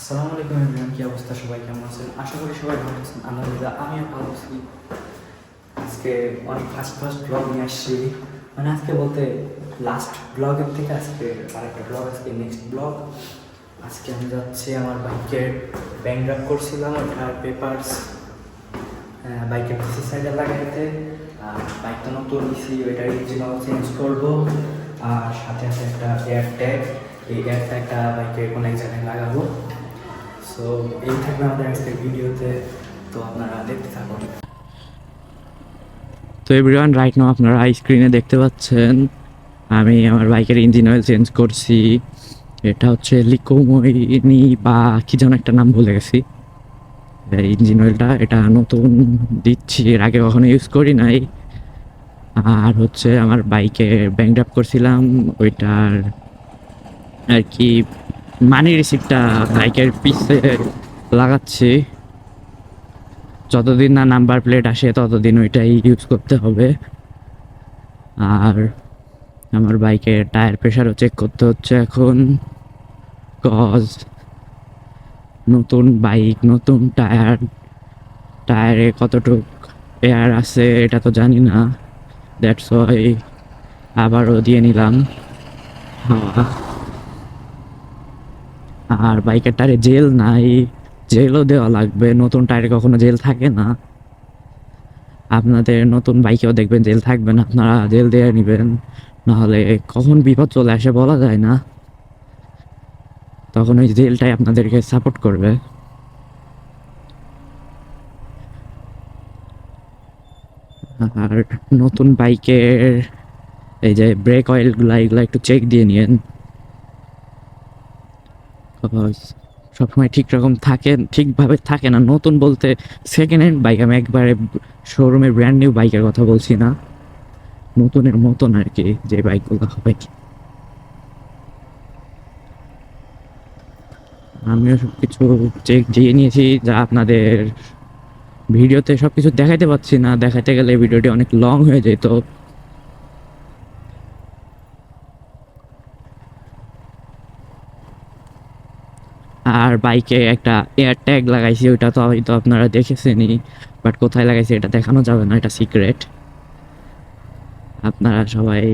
আসসালামু আলাইকুম এভরিওয়ান কি অবস্থা? সবাই কেমন আছেন? আশা করি সবাই ভালো আছেন। আলহামদুলিল্লাহ আমিও ভালো আছি। আজকে অনেক ফার্স্ট ফার্স্ট ব্লগ নিয়ে আসছি। মানে আজকে বলতে লাস্ট ব্লগের থেকে আজকে আরেকটা ব্লগ আজকে নেক্সট ব্লগ আজকে আমি যাচ্ছি আমার বাইকের ব্যাংক ড্রাপ করছিলাম ওটার পেপার্স বাইকের পিসি সাইডে লাগাইতে। আর বাইকটা নতুন নিছি, ওইটার ইঞ্জিন চেঞ্জ করব। আর সাথে সাথে একটা এয়ার ট্যাগ এই ট্যাগটা বাইকের কোনো এক জায়গায় লাগাবো। সো এই থাকবে আমাদের আজকের ভিডিওতে। তো আপনারা দেখতে থাকুন। তো এভরিওয়ান রাইট নাও আপনারা স্ক্রিনে দেখতে পাচ্ছেন। আমি আমার বাইকের ইঞ্জিন অয়েল চেঞ্জ করছি। এটা হচ্ছে লিকোমইনি বা কি যেন একটা নাম ভুলে গেছি। ইঞ্জিন অয়েলটা এটা নতুন দিচ্ছি। এর আগে কখনো ইউজ করি নাই। আর হচ্ছে আমার বাইকে ব্যাংক করছিলাম। ওইটার আর কি মানি রিসিপ্টটা বাইকের পিছে লাগাচ্ছি। যতদিন না নাম্বার প্লেট আসে, ততদিন ওইটাই ইউজ করতে হবে। আর আমার বাইকের টায়ার প্রেশারও চেক করতে হচ্ছে এখন। কজ নতুন বাইক নতুন টায়ার টায়ারে কতটুক এয়ার আছে এটা তো জানি না। দ্যাটস ওয়াই আবারও দিয়ে নিলাম। হাওয়া আর বাইকের টায়ারে জেল নাই, জেলও দেওয়া লাগবে, নতুন টায়ারে কখনো জেল থাকে না। আপনাদের নতুন বাইকেও দেখবেন জেল থাকবে না, আপনারা জেল দিয়ে নেবেন। নাহলে কখন বিপদ চলে আসে বলা যায় না। তখন ওই জেলটাই আপনাদেরকে সাপোর্ট করবে। আর নতুন বাইকের এই যে ব্রেক অয়েলগুলো এগুলো একটু চেক দিয়ে নিন সবসময় ঠিক রকম থাকে, ঠিকভাবে থাকে না। নতুন বলতে সেকেন্ড হ্যান্ড বাইক আমি একবারে শোরুমে ব্র্যান্ড নিউ বাইকের কথা বলছি না। নতুনের মতন আর কি যে বাইকগুলো হবে। আমিও সব কিছু চেক দিয়ে নিয়েছি, যা আপনাদের ভিডিওতে সব কিছু দেখাইতে পারছি না। দেখাতে গেলে ভিডিওটি অনেক লং হয়ে যেত আর বাইকে একটা এয়ার ট্যাগ লাগাইছি, ওইটা তো হয়তো আপনারা দেখেছেনই বাট কোথায় লাগাইছি এটা দেখানো যাবে না, এটা সিক্রেট আপনারা সবাই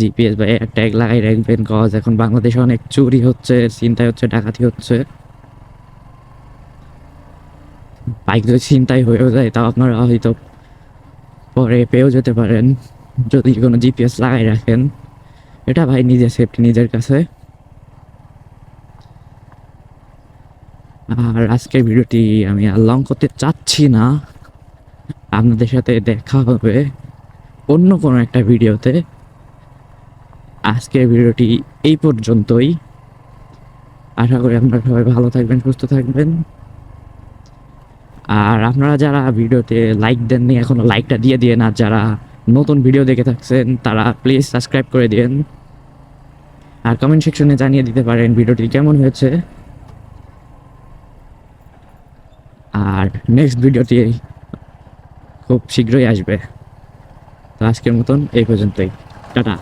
জিপিএস বা এয়ার ট্যাগ লাগাই রাখবেন কজ এখন বাংলাদেশে অনেক চুরি হচ্ছে চিন্তাই হচ্ছে, ডাকাতি হচ্ছে। বাইক যদি চিন্তাই হয়েও যায়, তাও আপনারা হয়তো পরে পেয়েও যেতে পারেন, যদি কোনো জিপিএস লাগাই রাখেন। এটা ভাই নিজের সেফটি নিজের কাছে। আর আজকের ভিডিওটি আমি আর লং করতে চাচ্ছি না। আপনাদের সাথে দেখা হবে অন্য কোনো একটা ভিডিওতে। আজকের ভিডিওটি এই পর্যন্তই। আশা করি আপনারা সবাই ভালো থাকবেন, সুস্থ থাকবেন। আর আপনারা যারা ভিডিওতে লাইক দেননি এখনও লাইকটা দিয়ে দিয়ে আর যারা নতুন ভিডিও দেখে থাকছেন, তারা প্লিজ সাবস্ক্রাইব করে দিন আর কমেন্ট সেকশনে জানিয়ে দিতে পারেন ভিডিওটি কেমন হয়েছে আর নেক্সট ভিডিওটি খুব শীঘ্রই আসবে। তো আজকের মতন এই পর্যন্তই। টাটা।